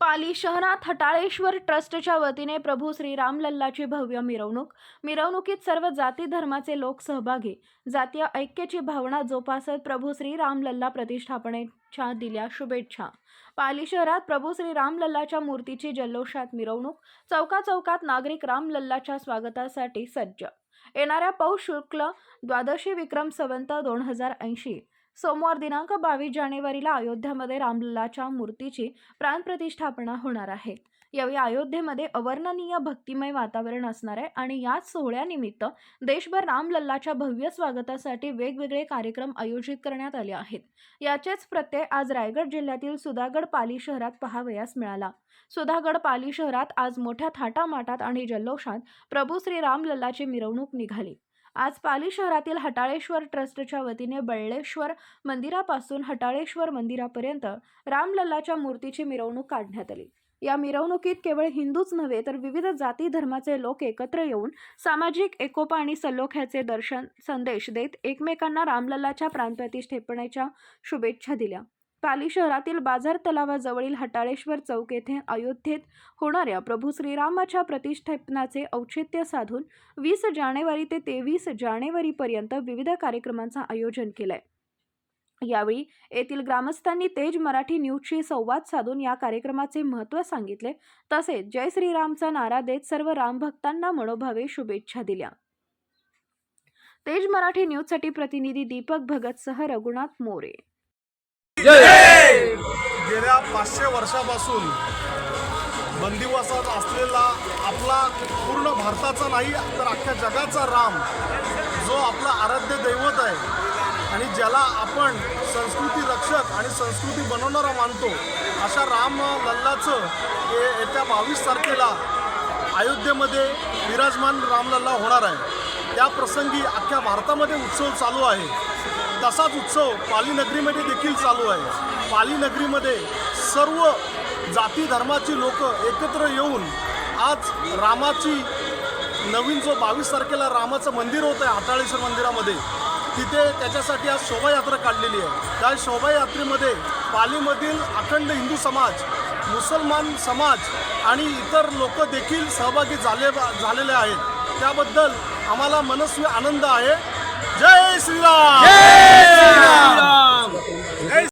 पाली शहरात हटाळेश्वर ट्रस्टच्या वतीने प्रभू श्रीराम लल्लाची भव्य मिरवणूक. मिरवणुकीत सर्व जाती धर्माचे लोक सहभागी. जातीय ऐक्याची भावना जोपासत प्रभू श्रीराम लल्ला प्रतिष्ठापनेच्या दिल्या शुभेच्छा. पाली शहरात प्रभू श्री रामलल्लाच्या मूर्तीची जल्लोषात मिरवणूक. चौका चौकात नागरिक रामलल्लाच्या स्वागतासाठी सज्ज. येणाऱ्या पौष शुक्ल द्वादशी विक्रम संवंत दोन हजार ऐंशी. सोमवार दिनांक बावीस जानेवारीला अयोध्यामध्ये रामलल्लाच्या मूर्तीची प्राणप्रतिष्ठापना होणार आहे. यावेळी अयोध्येमध्ये अवर्णनीय भक्तिमय वातावरण असणार आहे आणि याच सोहळ्यानिमित्त देशभर रामलल्लाच्या भव्य स्वागतासाठी वेगवेगळे कार्यक्रम आयोजित करण्यात आले आहेत. याचेच प्रत्यय आज रायगड जिल्ह्यातील सुधागड पाली शहरात पहावयास मिळाला. सुधागड पाली शहरात आज मोठ्या थाटामाटात आणि जल्लोषात प्रभू श्री रामलल्लाची मिरवणूक निघाली. आज पाली शहरातील हटाळेश्वर ट्रस्टच्या वतीने बळ्ळेश्वर मंदिरापासून हटाळेश्वर मंदिरापर्यंत रामलल्लाच्या मूर्तीची मिरवणूक काढण्यात आली. या मिरवणुकीत केवळ हिंदूच नव्हे तर विविध जाती धर्माचे लोक एकत्र येऊन सामाजिक एकोपा आणि सलोख्याचे दर्शन संदेश देत एकमेकांना रामलल्लाच्या प्राणप्रतिष्ठेपणाच्या शुभेच्छा दिल्या. पाली शहरातील बाजार तलावाजवळील हटाळेश्वर चौक येथे अयोध्येत होणाऱ्या प्रभू श्रीरामाच्या प्रतिष्ठापनाचे औचित्य साधून वीस जानेवारी ते तेवीस जानेवारीपर्यंत विविध कार्यक्रमांचं आयोजन केलंय. यावेळी येथील ग्रामस्थांनी तेज मराठी न्यूजशी संवाद साधून या कार्यक्रमाचे महत्त्व सांगितले. तसेच जय श्रीरामचा नारा देत सर्व रामभक्तांना मनोभावे शुभेच्छा दिल्या. तेज मराठी न्यूजसाठी प्रतिनिधी दीपक भगतसह रघुनाथ मोरे. गेल्या पाचशे वर्षापासून बंदिवासात असलेला आपला पूर्ण भारताचा नाही तर अख्ख्या जगाचा राम जो आपला आराध्य दैवत आहे. आणि ज्याला आपण संस्कृती रक्षक आणि संस्कृती बनवणारा मानतो अशा राम लल्लाचं हे येत्या बावीस तारखेला अयोध्येमध्ये विराजमान रामलल्ला होणार आहे. त्या प्रसंगी अख्ख्या भारतामध्ये उत्सव चालू आहे. तसाच उत्सव पाली नगरीमध्ये देखील चालू आहे. पाली नगरीमध्ये सर्व जाती धर्माची लोक एकत्र येऊन आज रामाची नवीन जो बावीस तारखेला रामाचं मंदिर होतं आहे हाताळेश्वर मंदिरामध्ये तिथे त्याच्यासाठी आज शोभायात्रा काढलेली आहे. त्या शोभायात्रेमध्ये पालीमधील अखंड हिंदू समाज मुसलमान समाज आणि इतर लोक देखील सहभागी झाले झालेले आहेत. त्याबद्दल आम्हाला मनस्वी आनंद आहे. जय श्रीराम